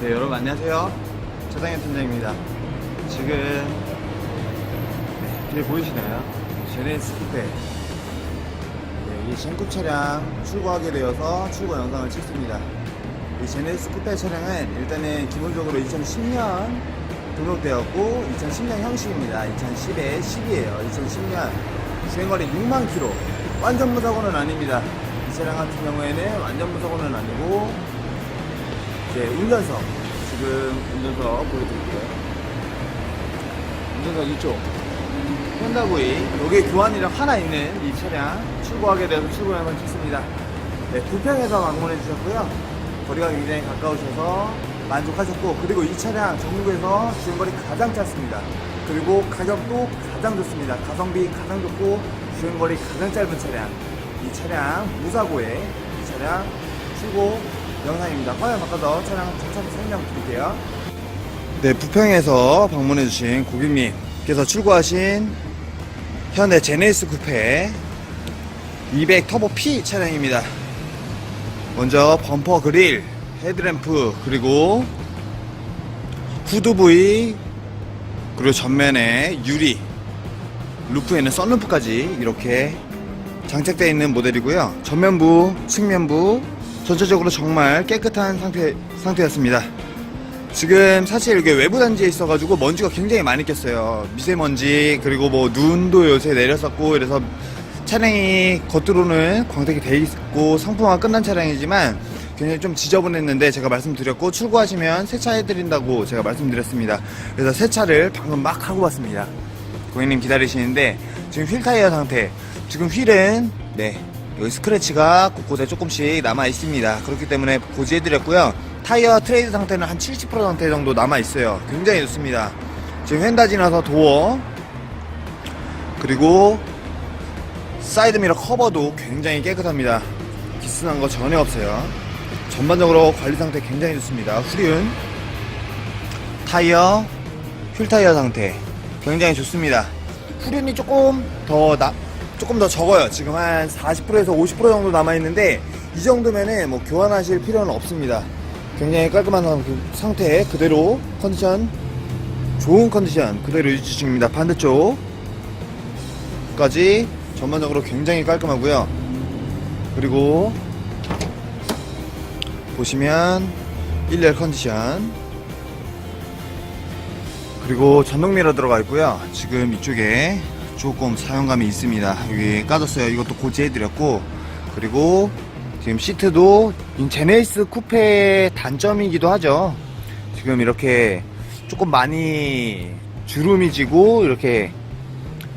네, 여러분 안녕하세요. 차상현 팀장입니다. 지금 네, 보이시나요? 제네시스 쿠페. 네, 이 신급 차량 출고하게 되어서 출고 영상을 찍습니다. 이 제네시스 쿠페 차량은 일단은 기본적으로 2010년 등록되었고 2010년 형식입니다. 2010에 10이에요. 2010년 주행거리 6만 킬로. 완전 무사고는 아닙니다. 이 차량 같은 경우에는 완전 무사고는 아니고 이제 운전석. 지금 운전석 보여드릴게요. 운전석 이쪽. 현다구이. 여기 교환이랑 하나 있는 이 차량 출고하게 돼서 출고 영상 찍습니다. 네, 부평에서 방문해 주셨고요. 거리가 굉장히 가까우셔서 만족하셨고 그리고 이 차량 전국에서 주행거리 가장 짧습니다. 그리고 가격도 가장 좋습니다. 가성비 가장 좋고 주행거리 가장 짧은 차량. 이 차량 무사고에 이 차량 출고 영상입니다. 화면 바꿔서 차량 천천히 설명드릴게요. 네, 부평에서 방문해주신 고객님께서 출고하신 현대 제네시스 쿠페 200 터보 P 차량입니다. 먼저 범퍼 그릴, 헤드램프, 그리고 후드 부위, 그리고 전면에 유리, 루프에는 썬루프까지 이렇게 장착되어 있는 모델이고요. 전면부, 측면부 전체적으로 정말 깨끗한 상태 상태였습니다. 지금 사실 이게 외부 단지에 있어가지고 먼지가 굉장히 많이 꼈어요. 미세먼지 그리고 뭐 눈도 요새 내렸었고 그래서 차량이 겉으로는 광택이 돼 있고 상품화가 끝난 차량이지만 굉장히 좀 지저분했는데 제가 말씀드렸고 출고하시면 세차해드린다고 제가 말씀드렸습니다. 그래서 세차를 방금 막 하고 왔습니다. 고객님 기다리시는데 지금 휠 타이어 상태 지금 휠은 네 여기 스크래치가 곳곳에 조금씩 남아 있습니다. 그렇기 때문에 고지해드렸고요. 타이어 트레이드 상태는 한 70% 상태 정도 남아 있어요. 굉장히 좋습니다. 지금 휀다 지나서 도어 그리고 사이드미러 커버도 굉장히 깨끗합니다. 기스난 거 전혀 없어요. 전반적으로 관리 상태 굉장히 좋습니다. 후륜 타이어 휠 타이어 상태 굉장히 좋습니다. 후륜이 조금 더 나, 조금 더 적어요. 지금 한 40%에서 50% 정도 남아 있는데 이 정도면은 뭐 교환하실 필요는 없습니다. 굉장히 깔끔한 상- 상태 그대로 컨디션 좋은 컨디션 그대로 유지 중입니다. 반대쪽까지 전반적으로 굉장히 깔끔하고요. 그리고 보시면 1열 컨디션 그리고 전동 미러 들어가 있고요. 지금 이쪽에 조금 사용감이 있습니다. 여기 까졌어요. 이것도 고지해드렸고 그리고 지금 시트도 이 제네시스 쿠페의 단점이기도 하죠. 지금 이렇게 조금 많이 주름이 지고 이렇게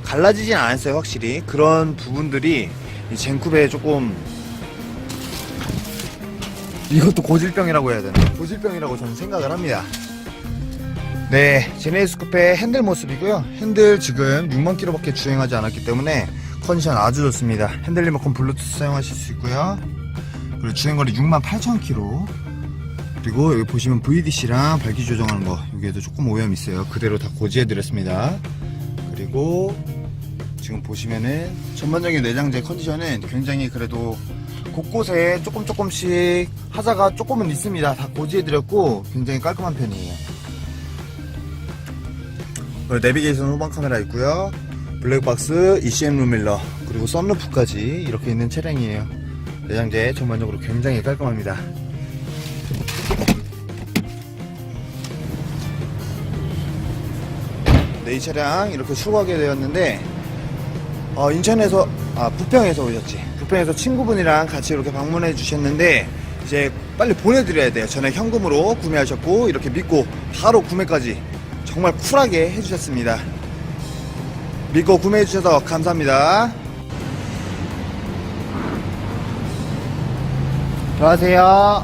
갈라지진 않았어요. 확실히 그런 부분들이 이 젠쿠베에 조금 이것도 고질병이라고 해야 되나? 고질병이라고 저는 생각을 합니다. 네, 제네시스 쿠페 핸들 모습이고요. 핸들 지금 6만 킬로밖에 주행하지 않았기 때문에 컨디션 아주 좋습니다. 핸들 리모컨 블루투스 사용하실 수 있고요. 그리고 주행거리 6만 8천 킬로. 그리고 여기 보시면 VDC랑 밝기 조정하는 거 여기에도 조금 오염 있어요. 그대로 다 고지해 드렸습니다. 그리고 지금 보시면은 전반적인 내장재 컨디션은 굉장히 그래도 곳곳에 조금 조금씩 하자가 조금은 있습니다. 다 고지해 드렸고 굉장히 깔끔한 편이에요. 내비게이션 후방 카메라 있고요. 블랙박스, ECM 룸밀러, 그리고 썬루프까지 이렇게 있는 차량이에요. 내장재 전반적으로 굉장히 깔끔합니다. 네, 이 차량 이렇게 출고하게 되었는데 어, 인천에서 아 부평에서 오셨지. 부평에서 친구분이랑 같이 이렇게 방문해 주셨는데 이제 빨리 보내드려야 돼요. 전에 현금으로 구매하셨고 이렇게 믿고 바로 구매까지 정말 쿨하게 해주셨습니다. 믿고 구매해 주셔서 감사합니다. 들어가세요.